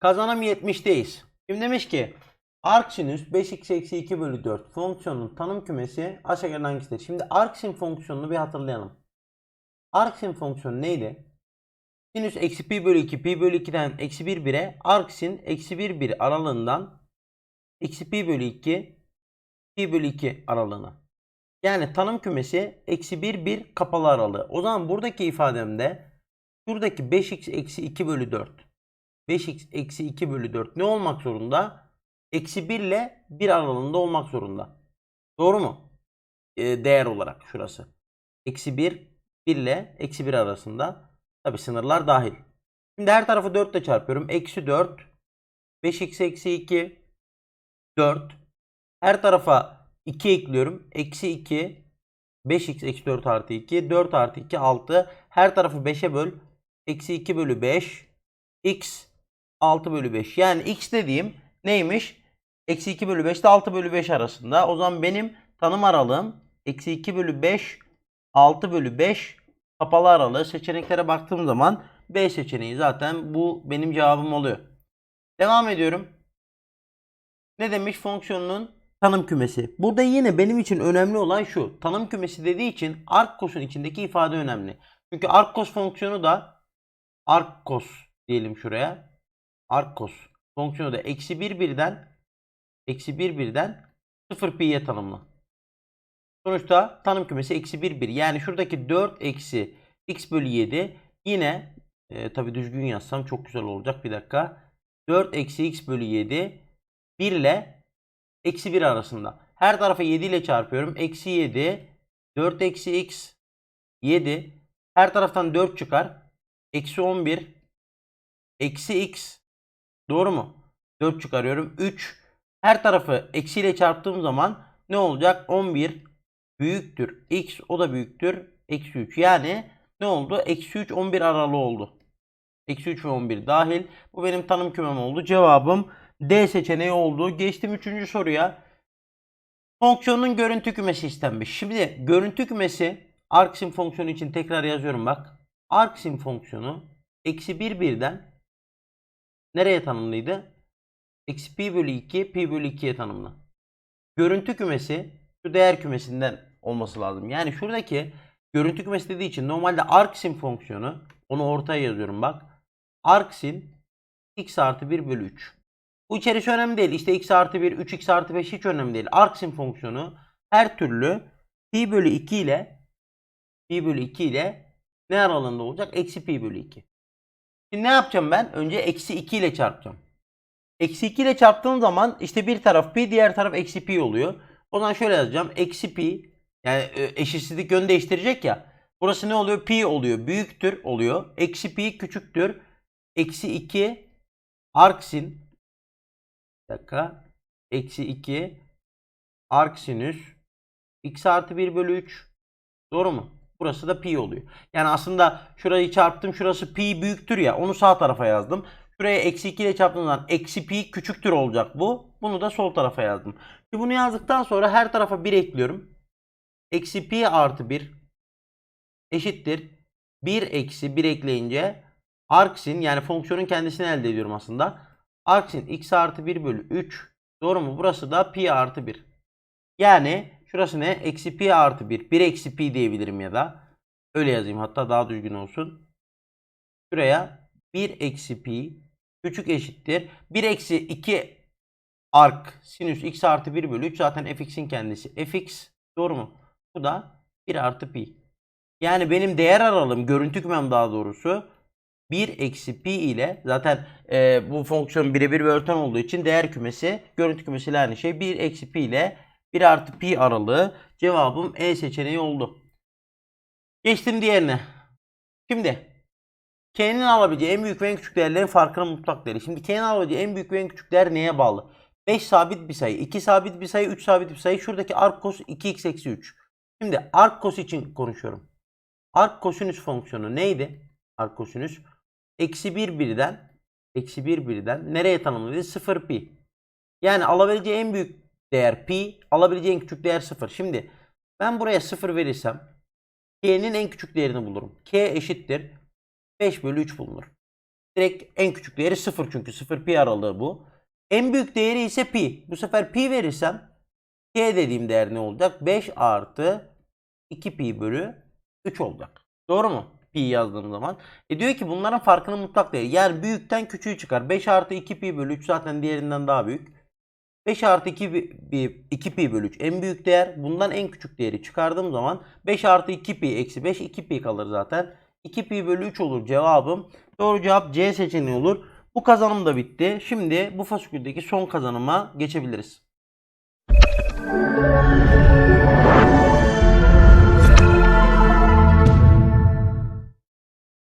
Kazanım 70'teyiz. Şimdi demiş ki arcsinüs 5x eksi 2 bölü 4 fonksiyonun tanım kümesi aşağıdan hangisidir? Şimdi arcsin fonksiyonunu bir hatırlayalım. Arcsin fonksiyonu neydi? Sinüs eksi pi bölü 2 pi bölü 2'den eksi 1 1'e arcsin eksi 1 1 aralığından eksi pi bölü 2 pi bölü 2 aralığına. Yani tanım kümesi eksi 1 1 kapalı aralığı. O zaman buradaki ifademde şuradaki 5x eksi 2 bölü 4 5x eksi 2 bölü 4 ne olmak zorunda? Eksi 1 ile 1 aralığında olmak zorunda. Doğru mu? Ee, değer olarak şurası. Eksi 1, 1 ile eksi 1 arasında. Tabi sınırlar dahil. Şimdi her tarafı 4 ile çarpıyorum. Eksi 4, 5x eksi 2, 4. Her tarafa 2 ekliyorum. Eksi 2, 5x eksi 4 artı 2, 4 artı 2, 6. Her tarafı 5'e böl. Eksi 2 bölü 5, x 6 bölü 5. Yani x dediğim neymiş? Eksi 2 bölü 5 ile 6 bölü 5 arasında. O zaman benim tanım aralığım eksi 2 bölü 5, 6 bölü 5 kapalı aralığı. Seçeneklere baktığım zaman B seçeneği zaten bu benim cevabım oluyor. Devam ediyorum. Ne demiş fonksiyonunun tanım kümesi. Burada yine benim için önemli olan şu. Tanım kümesi dediği için arccos'un içindeki ifade önemli. Çünkü arccos fonksiyonu da arccos diyelim şuraya. Arccos fonksiyonu da eksi 1 birden eksi 1 birden 0 pi'ye tanımlı. Sonuçta tanım kümesi eksi 1 1. Yani şuradaki 4 eksi x bölü 7 yine e, tabi düzgün yazsam çok güzel olacak. Bir dakika. 4 eksi x bölü 7 1 ile eksi 1 arasında. Her tarafa 7 ile çarpıyorum. Eksi 7 4 eksi x 7 her taraftan 4 çıkar. Eksi 11 eksi x doğru mu? 4 çıkarıyorum. 3 her tarafı eksiyle çarptığım zaman ne olacak? 11 büyüktür. X o da büyüktür. Eksi 3. Yani ne oldu? Eksi 3 11 aralığı oldu. Eksi 3 ve 11 dahil. Bu benim tanım kümem oldu. Cevabım D seçeneği oldu. Geçtim 3. soruya. Fonksiyonun görüntü kümesi istenmiş. Şimdi görüntü kümesi arcsim fonksiyonu için tekrar yazıyorum bak. Arcsim fonksiyonu eksi 1 birden nereye tanımlıydı? Eksi pi bölü 2 pi bölü 2'ye tanımlı. Görüntü kümesi şu değer kümesinden olması lazım. Yani şuradaki görüntü kümesi dediği için normalde arcsim fonksiyonu onu ortaya yazıyorum bak. Arcsin x artı 1 bölü 3. Bu içerisi önemli değil. İşte x artı 1, 3x artı 5 hiç önemli değil. Arcsim fonksiyonu her türlü pi bölü 2 ile pi bölü 2 ile ne aralığında olacak? Eksi pi bölü 2. Şimdi ne yapacağım ben? Önce eksi 2 ile çarpacağım. Eksi 2 ile çarptığım zaman işte bir taraf pi diğer taraf eksi pi oluyor. O zaman şöyle yazacağım. Eksi pi yani e, eşitsizlik yön değiştirecek ya. Burası ne oluyor? Pi oluyor. Büyüktür oluyor. Eksi pi küçüktür. Eksi 2 arksin. Bir dakika. Eksi 2 arksinüs x artı 1 bölü 3. Doğru mu? Burası da pi oluyor. Yani aslında şurayı çarptım. Şurası pi büyüktür ya. Onu sağ tarafa yazdım. Şuraya eksi 2 ile çarptığım zaman eksi pi küçüktür olacak bu. Bunu da sol tarafa yazdım. Şimdi bunu yazdıktan sonra her tarafa 1 ekliyorum. Eksi pi artı 1 eşittir. 1 eksi 1 ekleyince arksin yani fonksiyonun kendisini elde ediyorum aslında. Arksin x artı 1 bölü 3. Doğru mu? Burası da pi artı 1. Yani şurası ne? Eksi pi artı 1. 1 eksi pi diyebilirim ya da. Öyle yazayım hatta daha düzgün olsun. Şuraya 1 eksi pi küçük eşittir. 1 eksi 2 ark sinüs x artı 1 bölü 3 zaten fx'in kendisi. fx doğru mu? Bu da 1 artı pi. Yani benim değer aralığım görüntü kümem daha doğrusu 1 eksi pi ile zaten e, bu fonksiyon birebir bir örten olduğu için değer kümesi görüntü kümesiyle aynı şey. 1 eksi pi ile 1 artı pi aralığı cevabım E seçeneği oldu. Geçtim diğerine. Şimdi K'nin alabileceği en büyük ve en küçük değerlerin farkının mutlak değeri. Şimdi K'nin alabileceği en büyük ve en küçük değer neye bağlı? 5 sabit bir sayı, 2 sabit bir sayı, 3 sabit bir sayı. Şuradaki arc cos 2x eksi 3. Şimdi arc cos için konuşuyorum. Arc kosinüs fonksiyonu neydi? Arc kosinüs eksi 1 birden eksi 1 birden nereye tanımlıydı? 0 pi. Yani alabileceği en büyük değer pi, alabileceği en küçük değer 0. Şimdi ben buraya 0 verirsem K'nin en küçük değerini bulurum. K eşittir 5 bölü 3 bulunur. Direkt en küçük değeri 0 çünkü 0 pi aralığı bu. En büyük değeri ise pi. Bu sefer pi verirsem k dediğim değer ne olacak? 5 artı 2 pi bölü 3 olacak. Doğru mu? Pi yazdığım zaman. E diyor ki bunların farkının mutlak değeri. Yani büyükten küçüğü çıkar. 5 artı 2 pi bölü 3 zaten diğerinden daha büyük. 5 artı 2 pi, 2 pi bölü 3 en büyük değer. Bundan en küçük değeri çıkardığım zaman 5 artı 2 pi eksi 5 2 pi kalır zaten. 2 pi bölü 3 olur cevabım. Doğru cevap C seçeneği olur. Bu kazanım da bitti. Şimdi bu fasiküldeki son kazanıma geçebiliriz.